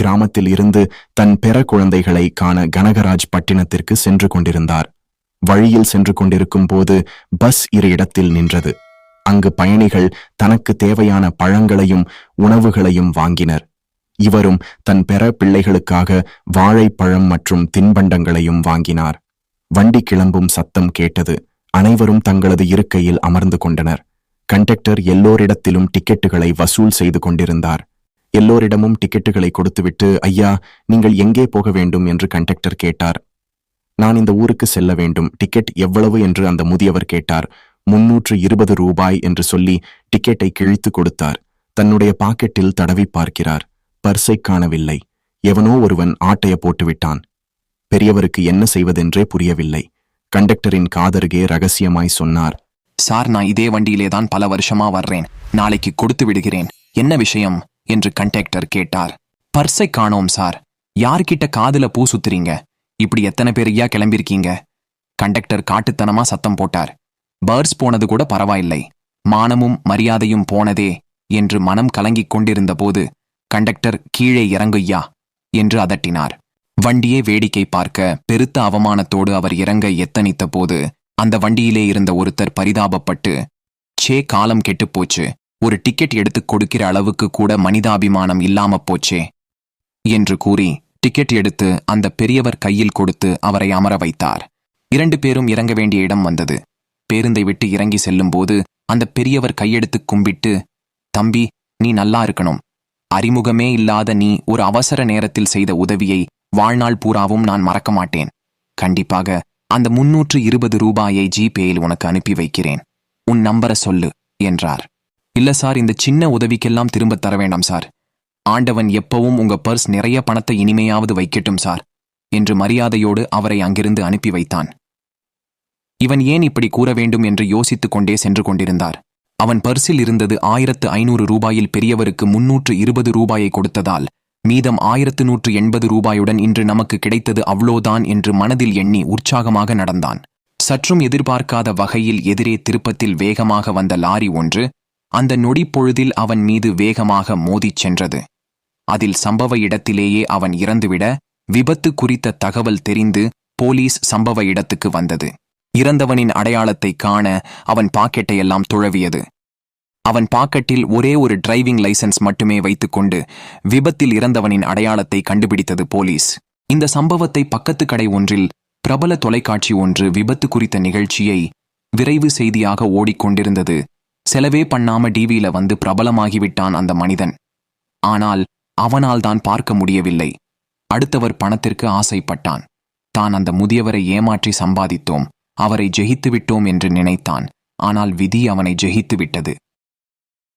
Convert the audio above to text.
கிராமத்தில் இருந்து தன் பெற குழந்தைகளை காண கனகராஜ் பட்டினத்திற்கு சென்று கொண்டிருந்தார். வழியில் சென்று கொண்டிருக்கும் போது பஸ் இரு இடத்தில் நின்றது. அங்கு பயணிகள் தனக்கு தேவையான பழங்களையும் உணவுகளையும் வாங்கினர். இவரும் தன் பெற பிள்ளைகளுக்காக வாழைப்பழம் மற்றும் தின்பண்டங்களையும் வாங்கினார். வண்டி கிளம்பும் சத்தம் கேட்டது. அனைவரும் தங்களது இருக்கையில் அமர்ந்து கொண்டனர். கண்டக்டர் எல்லோரிடத்திலும் டிக்கெட்டுகளை வசூல் செய்து கொண்டிருந்தார். எல்லோரிடமும் டிக்கெட்டுகளை கொடுத்துவிட்டு ஐயா நீங்கள் எங்கே போக வேண்டும்? என்று கண்டக்டர் கேட்டார். நான் இந்த ஊருக்கு செல்ல வேண்டும். டிக்கெட் எவ்வளவு? என்று அந்த முதியவர் கேட்டார். முன்னூற்று இருபது ரூபாய் என்று சொல்லி டிக்கெட்டை கிழித்து கொடுத்தார். தன்னுடைய பாக்கெட்டில் தடவி பார்க்கிறார். பர்ஸை காணவில்லை. எவனோ ஒருவன் ஆட்டைய போட்டுவிட்டான் பெரியவருக்கு என்ன செய்வதென்றே புரியவில்லை. கண்டக்டரின் காதருகே ரகசியமாய் சொன்னார். சார் நான் இதே வண்டியிலே தான் பல வருஷமா வர்றேன். நாளைக்கு கொடுத்து விடுகிறேன். என்ன விஷயம்? என்று கண்டக்டர் கேட்டார். பர்ஸை காணோம் சார். யார்கிட்ட காதுல பூ சுத்துறீங்க? இப்படி எத்தனை பேர் ஐயா கிளம்பியிருக்கீங்க? கண்டக்டர் காட்டுத்தனமா சத்தம் போட்டார். பர்ஸ் போனது கூட பரவாயில்லை. மானமும் மரியாதையும் போனதே என்று மனம் கலங்கிக் கொண்டிருந்த போது கண்டக்டர் கீழே இறங்குய்யா என்று அதட்டினார். வண்டியே வேடிக்கை பார்க்க பெருத்த அவமானத்தோடு அவர் இறங்க எத்தனித்த போது அந்த வண்டியிலே இருந்த ஒருத்தர் பரிதாபப்பட்டு சே காலம் கெட்டுப் போச்சு. ஒரு டிக்கெட் எடுத்துக் கொடுக்கிற அளவுக்கு கூட மனிதாபிமானம் இல்லாம போச்சே. என்று கூறி டிக்கெட் எடுத்து அந்த பெரியவர் கையில் கொடுத்து அவரை அமர வைத்தார். இரண்டு பேரும் இறங்க வேண்டிய இடம் வந்தது. பேருந்தை விட்டு இறங்கி செல்லும்போது அந்த பெரியவர் கையெடுத்து கும்பிட்டு தம்பி நீ நல்லா இருக்கணும். அறிமுகமே இல்லாத நீ ஒரு அவசர நேரத்தில் செய்த உதவியை வாழ்நாள் பூராவும் நான் மறக்க மாட்டேன். கண்டிப்பாக அந்த முன்னூற்று இருபது ரூபாயை ஜிபேயில் உனக்கு அனுப்பி வைக்கிறேன். உன் நம்பரை சொல்லு என்றார். இல்ல சார் இந்த சின்ன உதவிக்கெல்லாம் திரும்ப தர வேண்டாம் சார். ஆண்டவன் எப்பவும் உங்க பர்ஸ் நிறைய பணத்தை இனிமையாவது வைக்கட்டும் சார் என்று மரியாதையோடு அவரை அங்கிருந்து அனுப்பி வைத்தான். இவன் ஏன் இப்படி கூற வேண்டும் என்று யோசித்துக் கொண்டே சென்று கொண்டிருந்தார். அவன் பர்சில் இருந்தது ஆயிரத்து ஐநூறு ரூபாயில் பெரியவருக்கு முன்னூற்று இருபது ரூபாயை கொடுத்ததால் மீதம் ஆயிரத்து நூற்று எண்பது ரூபாயுடன் இன்று நமக்கு கிடைத்தது அவ்வளோதான் என்று மனதில் எண்ணி உற்சாகமாக நடந்தான். சற்றும் எதிர்பார்க்காத வகையில் எதிரே திருப்பத்தில் வேகமாக வந்த லாரி ஒன்று அந்த நொடிப்பொழுதில் அவன் மீது வேகமாக மோதிச் சென்றது. அதில் சம்பவ இடத்திலேயே அவன் இறந்துவிட விபத்து குறித்த தகவல் தெரிந்து போலீஸ் சம்பவ இடத்துக்கு வந்தது. இறந்தவனின் அடையாளத்தை காண அவன் பாக்கெட்டையெல்லாம் துழவியது. அவன் பாக்கெட்டில் ஒரே ஒரு டிரைவிங் லைசென்ஸ் மட்டுமே வைத்துக்கொண்டு விபத்தில் இறந்தவனின் அடையாளத்தை கண்டுபிடித்தது போலீஸ். இந்த சம்பவத்தை பக்கத்து கடை ஒன்றில் பிரபல தொலைக்காட்சி ஒன்று விபத்து குறித்த நிகழ்ச்சியை விரைவு செய்தியாக ஓடிக்கொண்டிருந்தது. செலவே பண்ணாம டிவியில வந்து பிரபலமாகிவிட்டான் அந்த மனிதன். ஆனால் அவனால் தான் பார்க்க முடியவில்லை. அடுத்தவர் பணத்திற்கு ஆசைப்பட்டான். தான் அந்த முதியவரை ஏமாற்றி சம்பாதித்தோம். அவரை ஜெயித்து விட்டோம் என்று நினைத்தான். ஆனால் விதி அவனை ஜெயித்து விட்டது